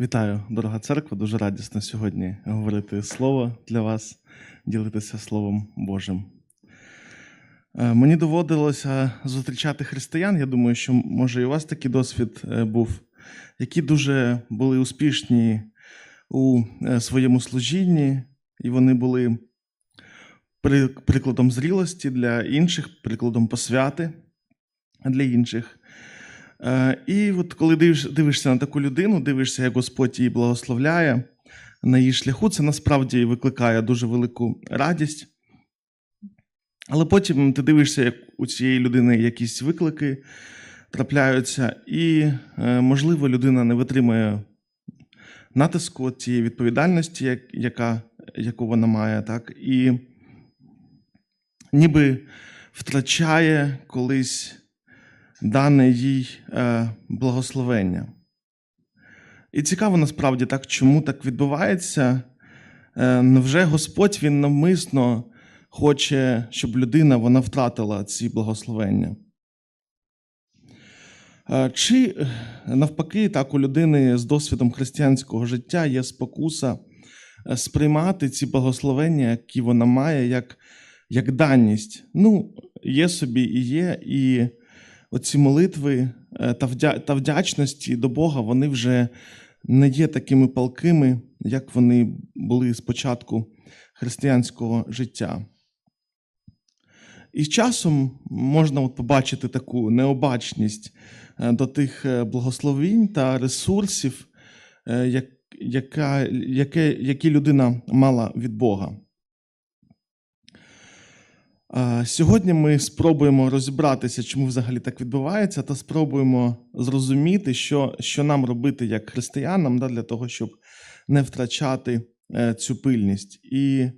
Вітаю, дорога церква. Дуже радісно сьогодні говорити слово для вас, ділитися Словом Божим. Е, Мені доводилося зустрічати християн. Я думаю, що може і у вас такий досвід е, був, які дуже були успішні у е, своєму служінні, і вони були прикладом зрілості для інших, прикладом посвяти для інших. Е, І от коли дивишся на таку людину, дивишся, як Господь її благословляє на її шляху, це насправді викликає дуже велику радість. Але потім ти дивишся, як у цієї людини якісь виклики трапляються, і, е, можливо, людина не витримує натиску тієї відповідальності, яка, яку вона має, так, і ніби втрачає колись дане їй е, благословення. І цікаво насправді так, чому так відбувається. Е, невже Господь він навмисно хоче, щоб людина вона втратила ці благословення? Е, Чи навпаки, так у людини з досвідом християнського життя є спокуса сприймати ці благословення, які вона має, як, як даність? Ну, є собі і є, і оці молитви е, та, вдя... та вдячності до Бога, вони вже не є такими палкими, як вони були спочатку християнського життя. І з часом можна от побачити таку необачність е, до тих е, благословінь та ресурсів, яка, яке, які людина мала від Бога. Сьогодні ми спробуємо розібратися, чому взагалі так відбувається, та спробуємо зрозуміти, що, що нам робити як християнам да, для того, щоб не втрачати е, цю пильність. І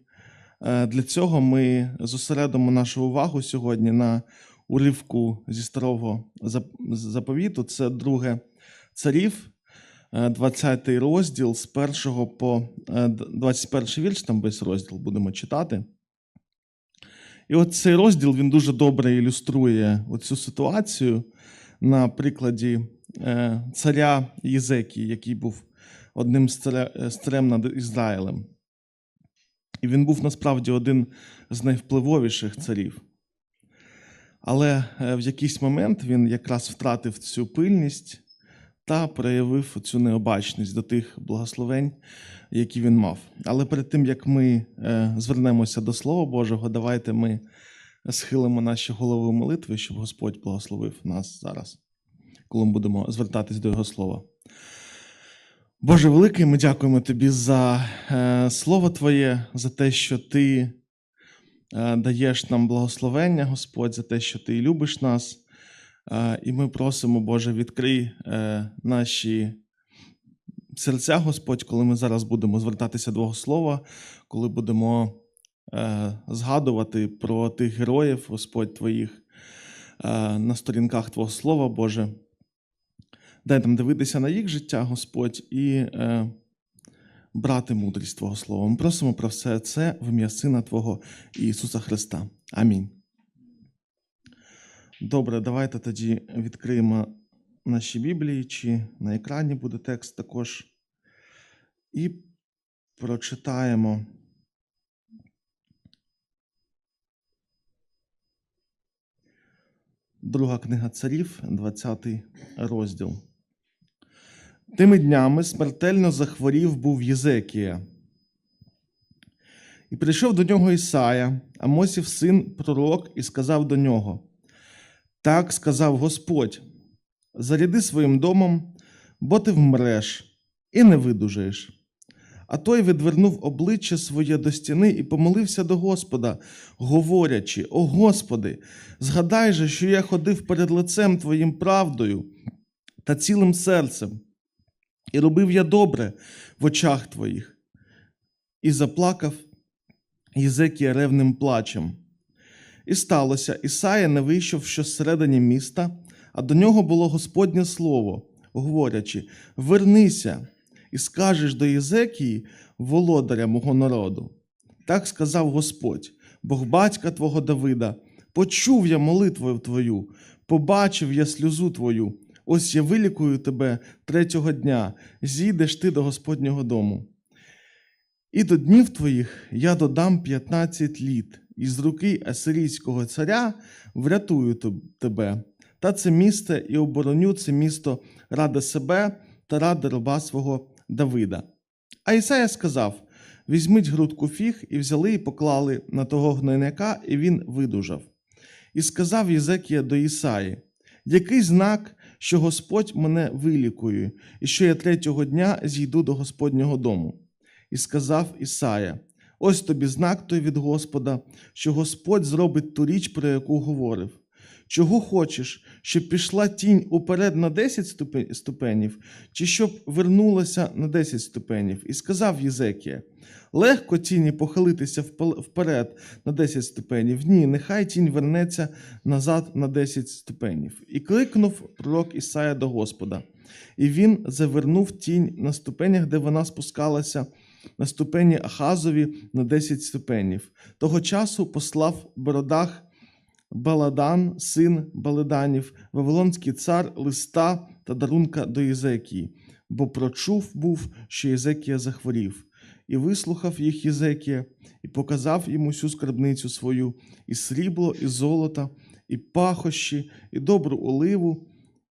е, для цього ми зосередимо нашу увагу сьогодні на уривку зі старого заповіту. Це друге царів, е, 20 розділ з 1 по е, 21 вірш, там весь розділ будемо читати. І от цей розділ він дуже добре ілюструє цю ситуацію на прикладі е, царя Єзекії, який був одним з царем над Ізраїлем. І він був насправді один з найвпливовіших царів. Але е, в якийсь момент він якраз втратив цю пильність та проявив цю необачність до тих благословень, які він мав. Але перед тим як ми е, звернемося до Слова Божого, давайте ми схилимо наші голови молитви, щоб Господь благословив нас зараз, коли ми будемо звертатись до Його Слова. Боже великий, ми дякуємо Тобі за е, Слово Твоє, за те, що Ти е, даєш нам благословення, Господь, за те, що Ти любиш нас. І ми просимо, Боже, відкрий е, наші серця, Господь, коли ми зараз будемо звертатися до Слова, коли будемо е, згадувати про тих героїв, Господь, Твоїх е, на сторінках Твого Слова, Боже. Дай нам дивитися на їх життя, Господь, і брати мудрість Твого Слова. Ми просимо про все це в ім'я Сина Твого Ісуса Христа. Амінь. Добре, давайте тоді відкриємо наші Біблії, чи на екрані буде текст також. І прочитаємо. Друга книга царів, 20 розділ. Тими днями смертельно захворів був Єзекія. І прийшов до нього Ісая, Амосів син пророк, і сказав до нього: Так сказав Господь: заряди своїм домом, бо ти вмреш і не видужаєш. А той відвернув обличчя своє до стіни і помолився до Господа, говорячи: О Господи, згадай же, що я ходив перед лицем Твоїм правдою та цілим серцем, і робив я добре в очах Твоїх. І заплакав Єзекія ревним плачем. І сталося, Ісая не вийшов що зсередині міста, а до нього було Господнє слово, говорячи: Вернися і скажеш до Єзекії, володаря мого народу. Так сказав Господь, Бог батька твого Давида, почув я молитвою твою, побачив я сльозу твою, Ось я вилікую тебе третього дня, зійдеш ти до Господнього дому. І до днів твоїх я додам 15 літ, і з руки асирійського царя врятую тебе. Та це місто і обороню це місто ради себе та ради раба свого Давида. А Ісая сказав: Візьміть грудку фіг, і взяли і поклали на того гнойника, і він видужав. І сказав Єзекія до Ісаї: Який знак, що Господь мене вилікує, і що я третього дня зійду до Господнього дому? І сказав Ісая: Ось тобі знак той від Господа, що Господь зробить ту річ, про яку говорив. Чого хочеш, щоб пішла тінь уперед на 10 ступенів, чи щоб вернулася на 10 ступенів? І сказав Єзекія: Легко тіні похилитися вперед на 10 ступенів. Ні, нехай тінь вернеться назад на 10 ступенів. І кликнув пророк Ісая до Господа. І він завернув тінь на ступенях, де вона спускалася на ступені Ахазові на 10 ступенів. Того часу послав Бородах Баладан, син Баледанів, Вавилонський цар листа та дарунка до Єзекії, бо прочув був, що Єзекія захворів, і вислухав їх Єзекія, і показав йому всю скарбницю свою, і срібло, і золото, і пахощі, і добру оливу,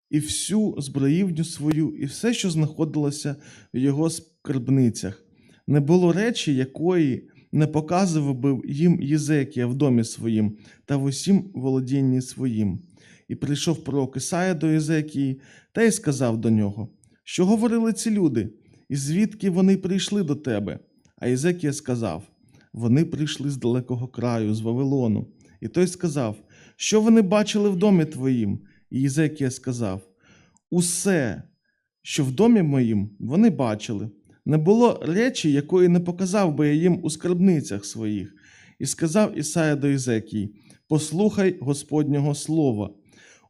і всю зброївню свою, і все, що знаходилося в його скарбницях. Не було речі, якої не показував би їм Єзекія в домі своїм та в усім володінні своїм. І прийшов пророк Ісая до Єзекії та й сказав до нього, що говорили ці люди, і звідки вони прийшли до тебе. А Єзекія сказав: Вони прийшли з далекого краю, з Вавилону. І той сказав, що вони бачили в домі твоїм. І Єзекія сказав: Усе, що в домі моїм, вони бачили. Не було речі, якої не показав би я їм у скарбницях своїх. І сказав Ісая до Єзекії: Послухай Господнього слова.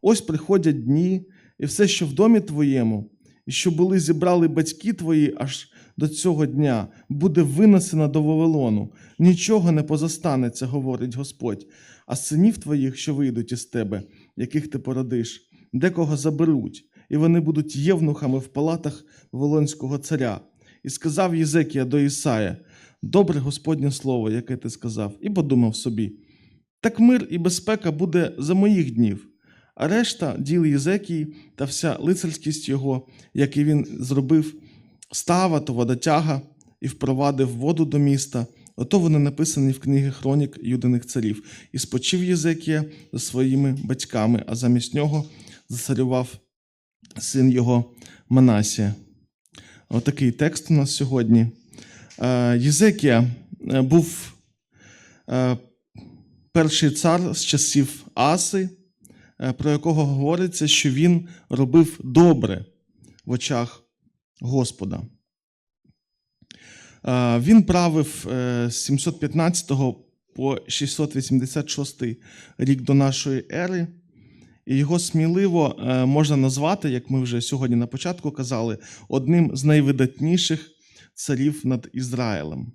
Ось приходять дні, і все, що в домі твоєму, і що були зібрали батьки твої аж до цього дня, буде винесено до Вавилону. Нічого не позостанеться, говорить Господь, а синів твоїх, що вийдуть із тебе, яких ти породиш, декого заберуть, і вони будуть євнухами в палатах Вавилонського царя. І сказав Єзекія до Ісая: Добре Господнє слово, яке ти сказав, і подумав собі: так мир і безпека буде за моїх днів. А решта діл Єзекії та вся лицарськість його, який він зробив, става то водотяга і впровадив воду до міста. Ото вони написані в книгі хронік юдиних царів. І спочив Єзекія за своїми батьками, а замість нього засарював син його Манасія. Отакий текст у нас сьогодні. Е, Єзекія е, був е, перший цар з часів Аси, про якого говориться, що він робив добре в очах Господа. Він правив з 715 по 686 рік до нашої ери. І його сміливо е, можна назвати, як ми вже сьогодні на початку казали, одним з найвидатніших царів над Ізраїлем.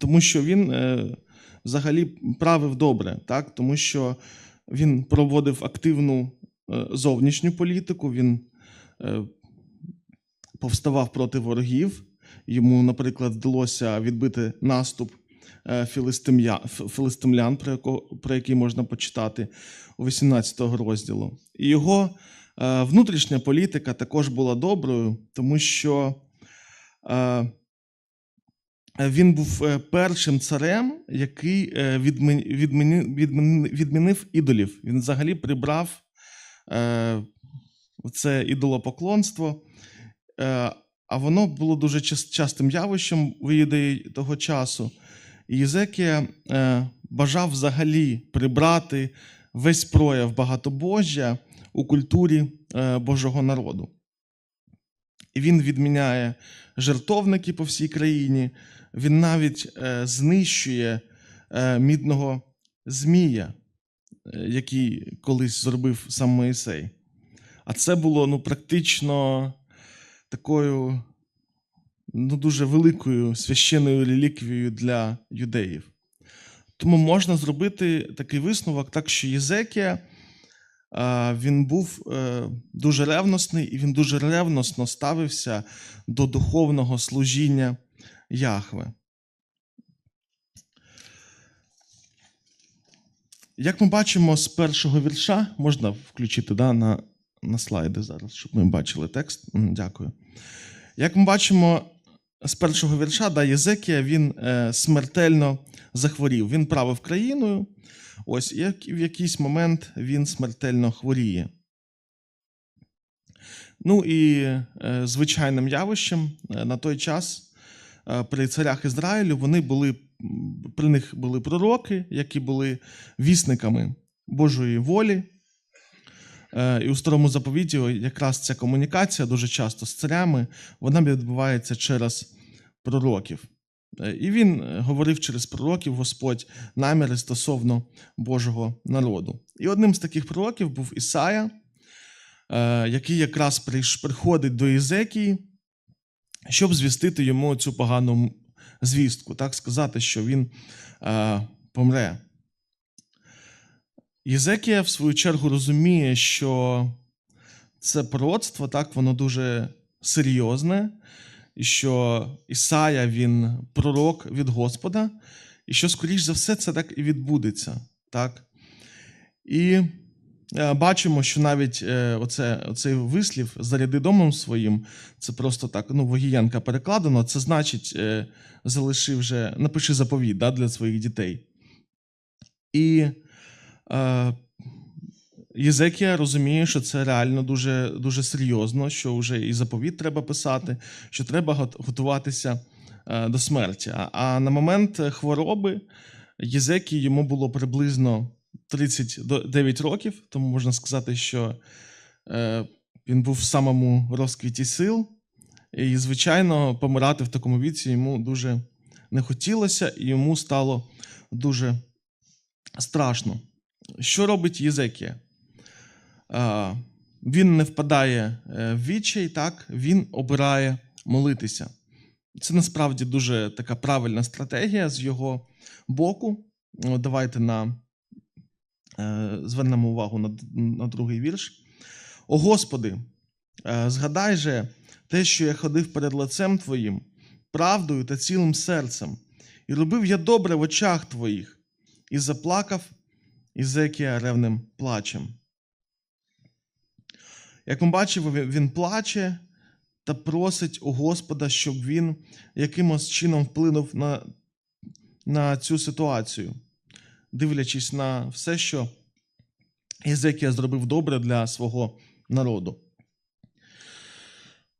Тому що він е, взагалі правив добре, так? тому що він проводив активну е, зовнішню політику, він повставав проти ворогів. Йому, наприклад, вдалося відбити наступ філистимлян, про, яко, про який можна почитати у 18 розділу. І його е, внутрішня політика також була доброю, тому що е, він був е, першим царем, який е, відмі- відміни- відміни- відмінив ідолів. Він взагалі прибрав е, це ідолопоклонство. Е, а воно було дуже частим явищем в Іудеї того часу. Єзекія е, бажав взагалі прибрати весь прояв багатобожжя у культурі е, Божого народу. І він відміняє жертовники по всій країні, він навіть е, знищує мідного змія, який колись зробив сам Моїсей. А це було ну, практично такою ну, дуже великою священною реліквією для юдеїв. Тому можна зробити такий висновок, так що Єзекія він був е, дуже ревностний і він дуже ревностно ставився до духовного служіння Яхве. Як ми бачимо з першого вірша, можна включити да, на, на слайди зараз, щоб ми бачили текст. Дякую. Як ми бачимо з першого вірша, да, Єзекія він е, смертельно захворів. Він правив країною, ось, і в якийсь момент він смертельно хворіє. Ну і е, звичайним явищем е, на той час е, при царях Ізраїлю вони були, при них були пророки, які були вісниками Божої волі. Е, І у старому заповіті якраз ця комунікація дуже часто з царями вона відбувається через пророків. Е, І він е, говорив через пророків Господь наміри стосовно Божого народу. І одним з таких пророків був Ісая, який якраз приходить до Єзекії, щоб звістити йому цю погану звістку, так сказати, що він помре. Єзекія, в свою чергу, розуміє, що це пророцтво, так, воно дуже серйозне, і що Ісая він пророк від Господа, і що, скоріш за все, це так і відбудеться. Так? І е, бачимо, що навіть е, оце, оцей вислів заряди домом своїм, це просто так, ну, Вогієнка перекладено, це значить, е, залиши вже, напиши заповідь да, для своїх дітей. І Єзекія розуміє, що це реально дуже, дуже серйозно, що вже і заповіт треба писати, що треба готуватися е, до смерті. А, а на момент хвороби Єзекії йому було приблизно 39 років, тому можна сказати, що е, він був в самому розквіті сил. І, звичайно, помирати в такому віці йому дуже не хотілося, і йому стало дуже страшно. Що робить Єзекія? Він не впадає е, в відчай, так, він обирає молитися. Це насправді дуже така правильна стратегія з його боку. Давайте на, е, звернемо увагу на, на другий вірш. О Господи, е, згадай же те, що я ходив перед лицем Твоїм, правдою та цілим серцем, і робив я добре в очах Твоїх, і заплакав Ізекія ревним плачем. Як ми бачимо, він- плаче та просить у Господа, щоб він якимось чином вплинув на, на цю ситуацію, дивлячись на все, що Єзекія зробив добре для свого народу.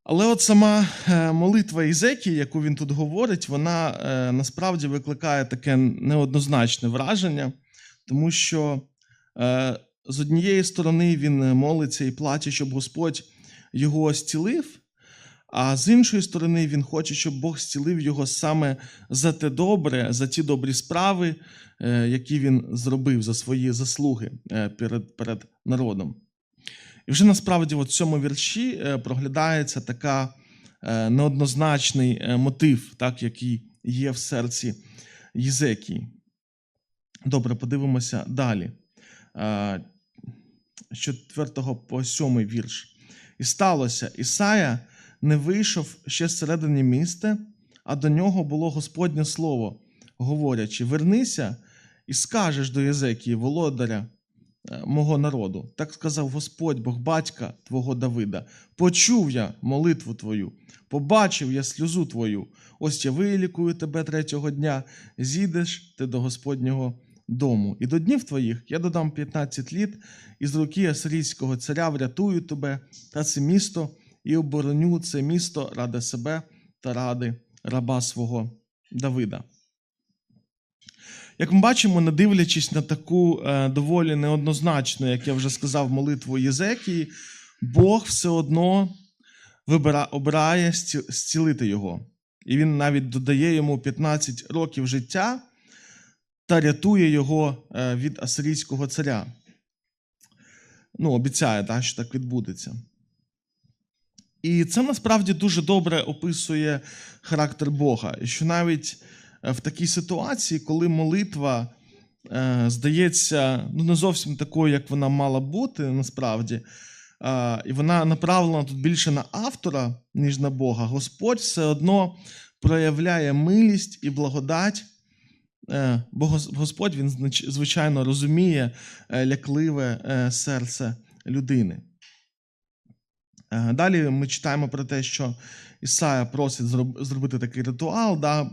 Але от сама е, молитва Ізекії, яку він тут говорить, вона е, насправді викликає таке неоднозначне враження, тому що е, з однієї сторони він молиться і плаче, щоб Господь його зцілив, а з іншої сторони він хоче, щоб Бог зцілив його саме за те добре, за ті добрі справи, е, які він зробив за свої заслуги е, перед, перед народом. І вже насправді в цьому вірші е, проглядається така е, неоднозначний е, мотив, так, який є в серці Єзекії. Добре, подивимося далі. З 4 по 7 вірш. І сталося, Ісая не вийшов ще зсередині міста, а до нього було Господнє слово, говорячи: Вернися і скажеш до Єзекії, володаря е, мого народу. Так сказав Господь, Бог батька твого Давида. Почув я молитву твою, побачив я сльозу твою. Ось я вилікую тебе третього дня, зійдеш ти до Господнього дому. І до днів твоїх я додам 15 літ, і з руки асирійського царя врятую тебе та це місто, і обороню це місто ради себе та ради раба свого Давида. Як ми бачимо, не дивлячись на таку е, доволі неоднозначну, як я вже сказав, молитву Єзекії, Бог все одно вибира, обирає зцілити його. І він навіть додає йому 15 років життя та рятує його е, від асирійського царя. Ну, обіцяє, так, що так відбудеться. І це насправді дуже добре описує характер Бога. І що навіть е, в такій ситуації, коли молитва е, здається, ну не зовсім такою, як вона мала бути насправді. І вона направлена тут більше на автора, ніж на Бога. Господь все одно проявляє милість і благодать. Е, Бо Господь, він звичайно розуміє е, лякливе е, серце людини. Далі ми читаємо про те, що Ісая просить зробити такий ритуал, да,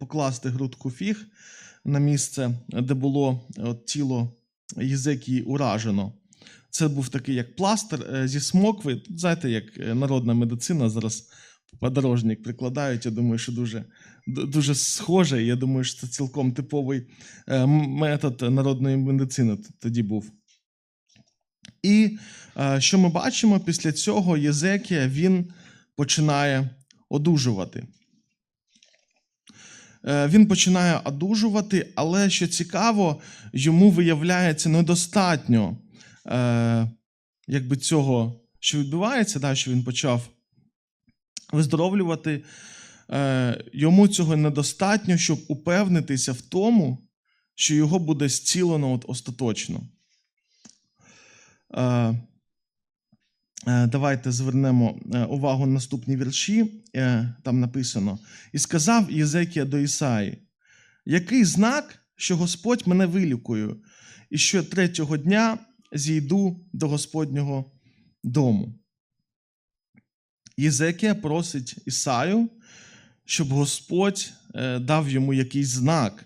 покласти грудку фіг на місце, де було от, тіло Єзекії уражено. Це був такий як пластир зі смокви. Знаєте, як народна медицина зараз подорожник прикладають. Я думаю, що дуже, дуже схоже. Я думаю, що це цілком типовий е, метод народної медицини тоді був. І е, що ми бачимо після цього, Єзекія він починає одужувати. Е, Він починає одужувати, але що цікаво, йому виявляється недостатньо якби цього, що відбувається, да, що він почав виздоровлювати. Е, йому цього недостатньо, щоб упевнитися в тому, що його буде зцілено от остаточно. Е, е, Давайте звернемо увагу на наступні вірші. Там написано: І сказав Єзекія до Ісаї: Який знак, що Господь мене вилікує, і що третього дня зійду до Господнього дому. Єзекія просить Ісаю, щоб Господь е, дав йому якийсь знак,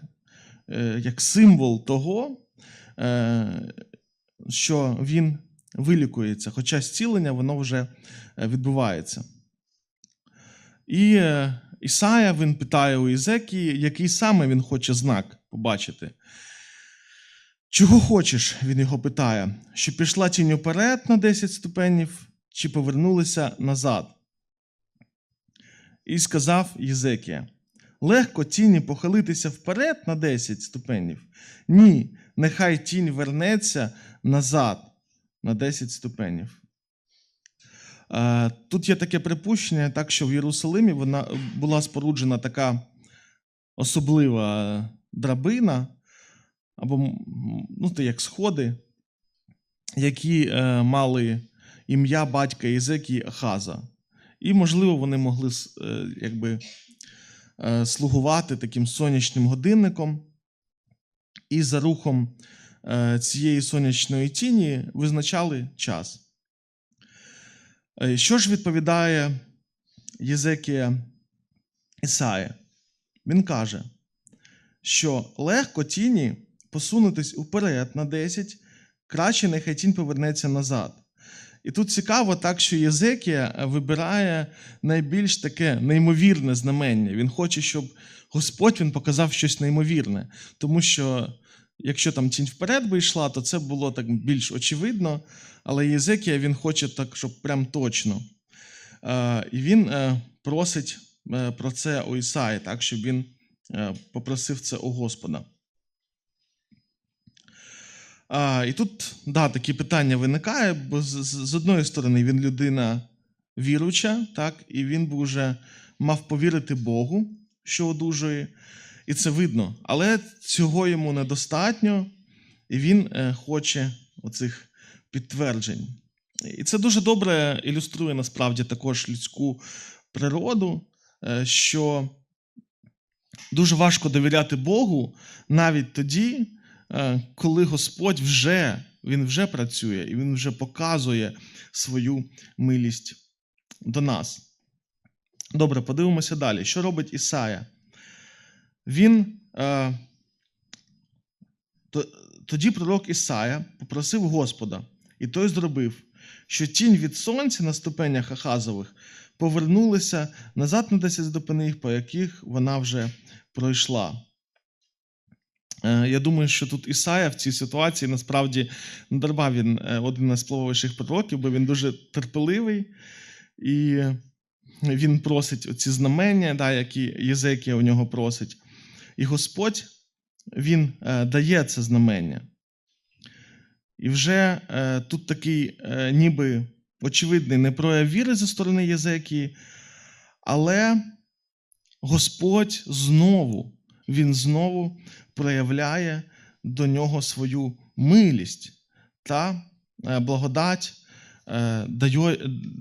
е, як символ того, е, що він вилікується, хоча зцілення воно вже відбувається. І Ісая він питає у Єзекії, який саме він хоче знак побачити. Чого хочеш? Він його питає, що пішла тінь уперед на 10 ступенів, чи повернулися назад. І сказав Єзекія: Легко тіні похилитися вперед на 10 ступенів. Ні, нехай тінь вернеться назад на 10 ступенів. Е, Тут є таке припущення, так що в Єрусалимі вона була споруджена така особлива драбина, або ну, це як сходи, які е, мали ім'я батька Єзекії Ахаза. І, можливо, вони могли е, якби, е, слугувати таким сонячним годинником, і за рухом е, цієї сонячної тіні визначали час. Що ж відповідає Єзекія Ісая? Він каже, що легко тіні посунутись уперед на 10, краще нехай тінь повернеться назад. І тут цікаво, так що Єзекія е, вибирає найбільш таке неймовірне знамення. Він хоче, щоб Господь він показав щось неймовірне. Тому що якщо там тінь вперед би йшла, то це було так більш очевидно. Але Єзекія він хоче так, щоб прям точно. Е, І він е, просить про це у Ісаї, так, щоб він попросив це у Господа. А, і тут да, такі питання виникає, бо з, з з одної сторони він людина віруча, так, і він би вже мав повірити Богу, що одужує, і це видно. Але цього йому недостатньо, і він е, хоче оцих підтверджень. І це дуже добре ілюструє насправді також людську природу, е, що дуже важко довіряти Богу навіть тоді, коли Господь вже, він вже працює і він вже показує свою милість до нас. Добре, подивимося далі. Що робить Ісая? Він е, то- тоді пророк Ісая попросив Господа, і той зробив, що тінь від сонця на ступенях Ахазових повернулася назад на 10 ступенів, по яких вона вже пройшла. Е, Я думаю, що тут Ісая в цій ситуації насправді не дарма він е, один із впливовіших пророків, бо він дуже терпеливий і він просить оці знамення, да, які Єзекія у нього просить. І Господь він е, дає це знамення. І вже тут такий, ніби очевидний непрояв віри зі сторони Єзекії, але Господь знову, Він знову проявляє до нього свою милість та е, благодать е, дає,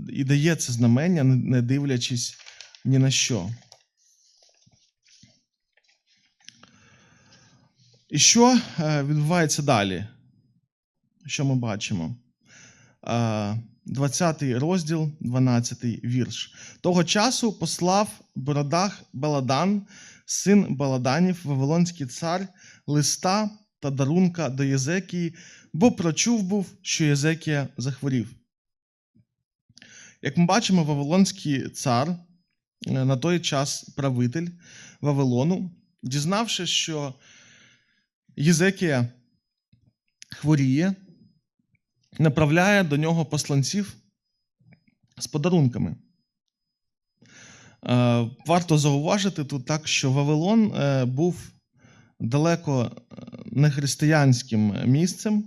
і дає це знамення, не- дивлячись ні на що. І що е, відбувається далі? Що ми бачимо? Е, 20 розділ, 12 вірш. Того часу послав Бородах Баладан, син Баладанів, Вавилонський цар, листа та дарунка до Єзекії, бо прочув був, що Єзекія захворів. Як ми бачимо, Вавилонський цар, е, на той час правитель Вавилону, дізнавшись, що Єзекія хворіє, направляє до нього посланців з подарунками. Е, Варто зауважити тут так, що Вавилон е, був далеко е, не християнським місцем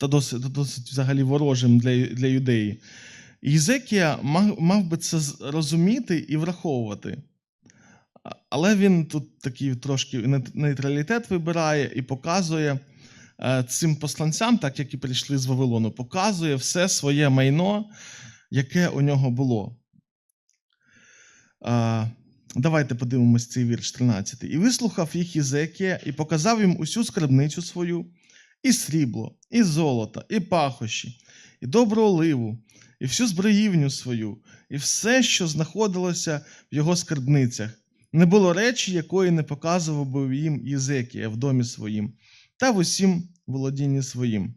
та досить, досить взагалі ворожим для, для юдеї. Єзекія мав, мав би це розуміти і враховувати. Але він тут такий трошки нейтралітет вибирає і показує цим посланцям, так як і прийшли з Вавилону, показує все своє майно, яке у нього було. Давайте подивимось цей вірш 13. І вислухав їх Єзекія, і показав їм усю скарбницю свою, і срібло, і золото, і пахощі, і добру оливу, і всю зброївню свою, і все, що знаходилося в його скарбницях. Не було речі, якої не показував би їм Єзекія в домі своїм, та в усім володінні своїм.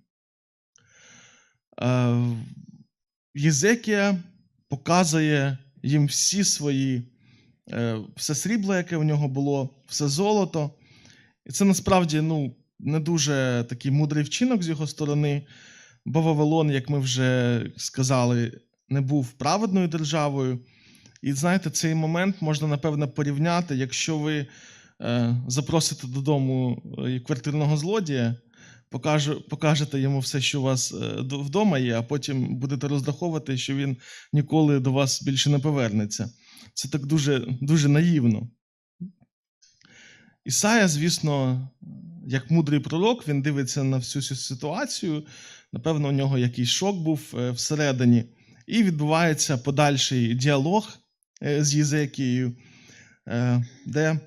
Єзекія показує їм всі свої, е, все срібло, яке в нього було, все золото. І це насправді ну, не дуже такий мудрий вчинок з його сторони, бо Вавилон, як ми вже сказали, не був праведною державою. І знаєте, цей момент можна напевно порівняти, якщо ви е, запросите додому е, квартирного злодія, покажу, покажете йому все, що у вас е, вдома є, а потім будете розраховувати, що він ніколи до вас більше не повернеться. Це так дуже, дуже наївно. Ісая, звісно, як мудрий пророк, він дивиться на всю цю ситуацію. Напевно, у нього якийсь шок був е, всередині. І відбувається подальший діалог е, з Єзекією, де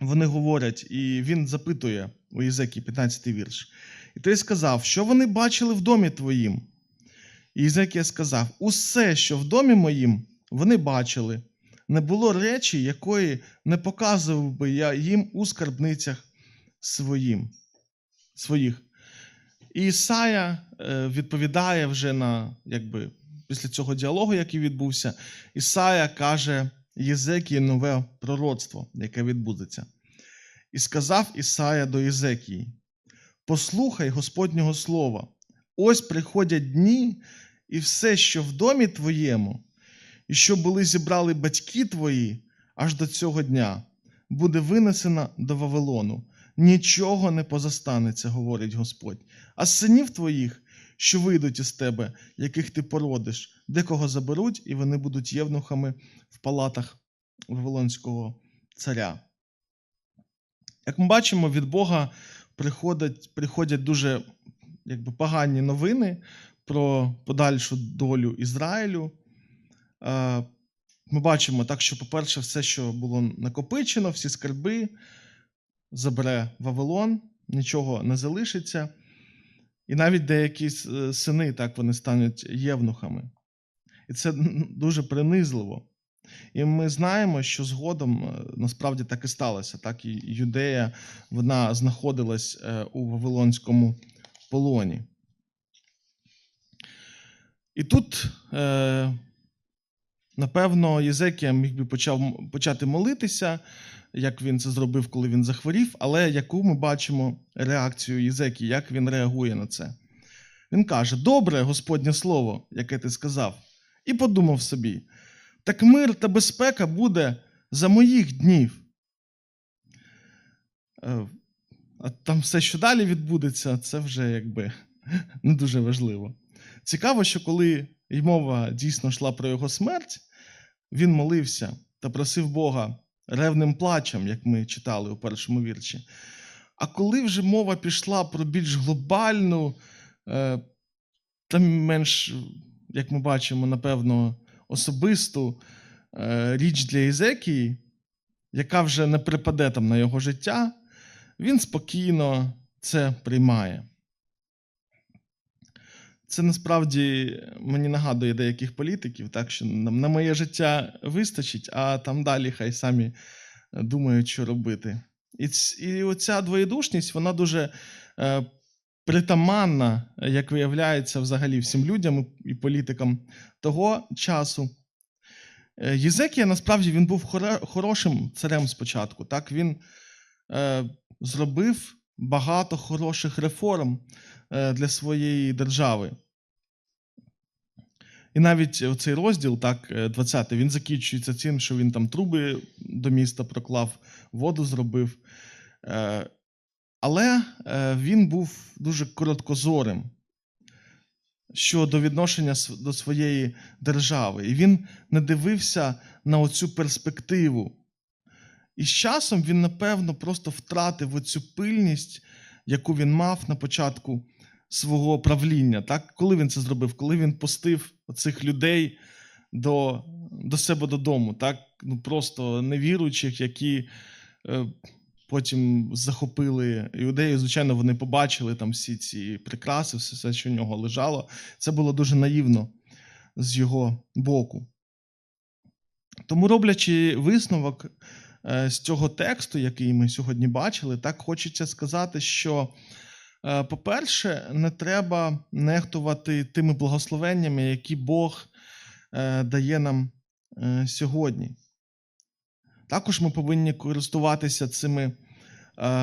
вони говорять, і він запитує у Єзекії 15 вірш. І той сказав, що вони бачили в домі твоїм. І Єзекія сказав: усе, що в домі моїм, вони бачили. Не було речі, якої не показував би я їм у скарбницях своїм, своїх. І Ісая е, відповідає вже на, якби, після цього діалогу, який відбувся, Ісая каже Єзекії нове пророцтво, яке відбудеться. І сказав Ісая до Єзекії: Послухай Господнього слова, ось приходять дні, і все, що в домі твоєму, і що були зібрали батьки твої аж до цього дня, буде винесено до Вавилону. Нічого не позастанеться, говорить Господь. А синів твоїх, що вийдуть із тебе, яких ти породиш, декого заберуть, і вони будуть євнухами в палатах Вавилонського царя. Як ми бачимо, від Бога приходять, приходять дуже якби, погані новини про подальшу долю Ізраїлю. Е, Ми бачимо так, що, по-перше, все, що було накопичено, всі скарби забере Вавилон, нічого не залишиться. І навіть деякі сини так вони стануть євнухами. І це дуже принизливо. І ми знаємо, що згодом е, насправді так і сталося. Так і Юдея вона знаходилась е, у Вавилонському полоні. І тут, е, напевно, Єзекія міг би почав, почати молитися, як він це зробив, коли він захворів, але яку ми бачимо реакцію Єзекії, як він реагує на це. Він каже: Добре, Господнє слово, яке ти сказав, і подумав собі: так мир та безпека буде за моїх днів. Е, А там все, що далі відбудеться, це вже якби не дуже важливо. Цікаво, що коли мова дійсно йшла про його смерть, він молився та просив Бога ревним плачем, як ми читали у першому вірші. А коли вже мова пішла про більш глобальну, е, та менш, як ми бачимо, напевно, особисту е, річ для Єзекії, яка вже не припаде там на його життя, він спокійно це приймає. Це насправді мені нагадує деяких політиків, так що на моє життя вистачить, а там далі хай самі думають, що робити. І, і оця двоєдушність, вона дуже е, притаманна, як виявляється, взагалі всім людям і політикам того часу. Е, Єзекія насправді він був хорошим царем спочатку. Так? Він е, зробив багато хороших реформ е, для своєї держави. І навіть цей розділ, так, е, 20, він закінчується цим, що він там труби до міста проклав, воду зробив. Е, Але е, він був дуже короткозорим щодо відношення до своєї держави. І він не дивився на оцю перспективу. І з часом він, напевно, просто втратив оцю пильність, яку він мав на початку свого правління. Так? Коли він це зробив? Коли він пустив цих людей до, до себе додому, так? ну, просто невіруючих, які е, потім захопили іудею. Звичайно, вони побачили там всі ці прикраси, все, що в нього лежало. Це було дуже наївно з його боку. Тому, роблячи висновок е, з цього тексту, який ми сьогодні бачили, так хочеться сказати, що, е, по-перше, не треба нехтувати тими благословеннями, які Бог е, дає нам сьогодні. Також ми повинні користуватися цими е,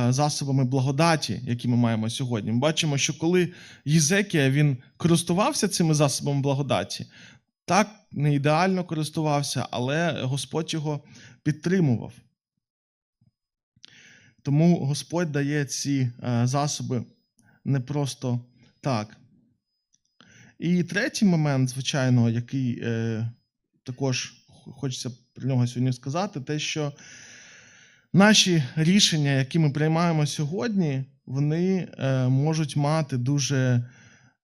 засобами благодаті, які ми маємо сьогодні. Ми бачимо, що коли Єзекія він користувався цими засобами благодаті, так не ідеально користувався, але Господь його підтримував. Тому Господь дає ці е, засоби не просто так. І третій момент, звичайно, який е, також хочеться про нього сьогодні сказати, те, що наші рішення, які ми приймаємо сьогодні, вони е, можуть мати дуже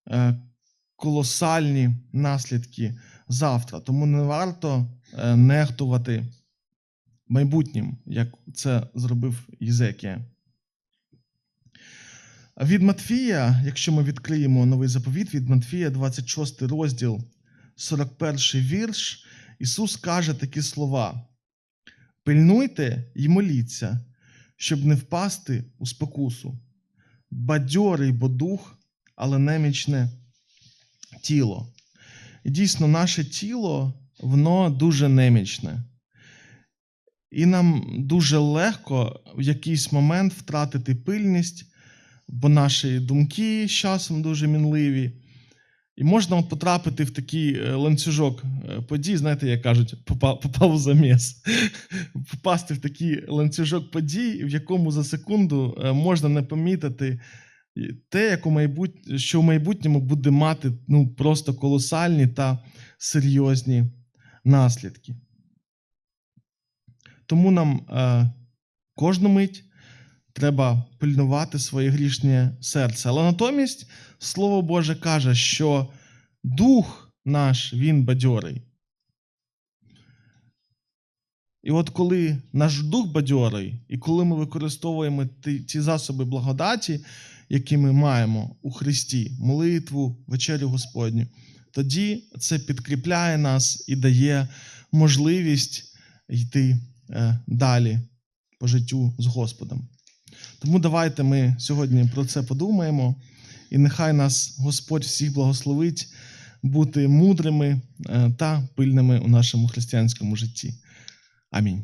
е, колосальні наслідки завтра. Тому не варто е, нехтувати майбутнім, як це зробив Єзекія. Від Матфія, якщо ми відкриємо новий заповіт, від Матфія, 26 розділ, 41 вірш, Ісус каже такі слова: Пильнуйте і моліться, щоб не впасти у спокусу. Бадьорий бо дух, але немічне тіло. І дійсно, наше тіло, воно дуже немічне. І нам дуже легко в якийсь момент втратити пильність, бо наші думки з часом дуже мінливі. І можна от потрапити в такий е, ланцюжок е, подій, знаєте, як кажуть, попав, попав в заміс. Попасти в такий ланцюжок подій, в якому за секунду е, можна не помітити те, як у майбут... що в майбутньому буде мати ну, просто колосальні та серйозні наслідки. Тому нам е, кожну мить треба пильнувати своє грішнє серце. Але натомість Слово Боже каже, що дух наш він бадьорий. І от коли наш дух бадьорий, і коли ми використовуємо ті, засоби благодаті, які ми маємо у Христі, молитву, вечерю Господню, тоді це підкріпляє нас і дає можливість йти е, далі по життю з Господом. Тому давайте ми сьогодні про це подумаємо, і нехай нас Господь всіх благословить бути мудрими е, та пильними у нашому християнському житті. Амінь.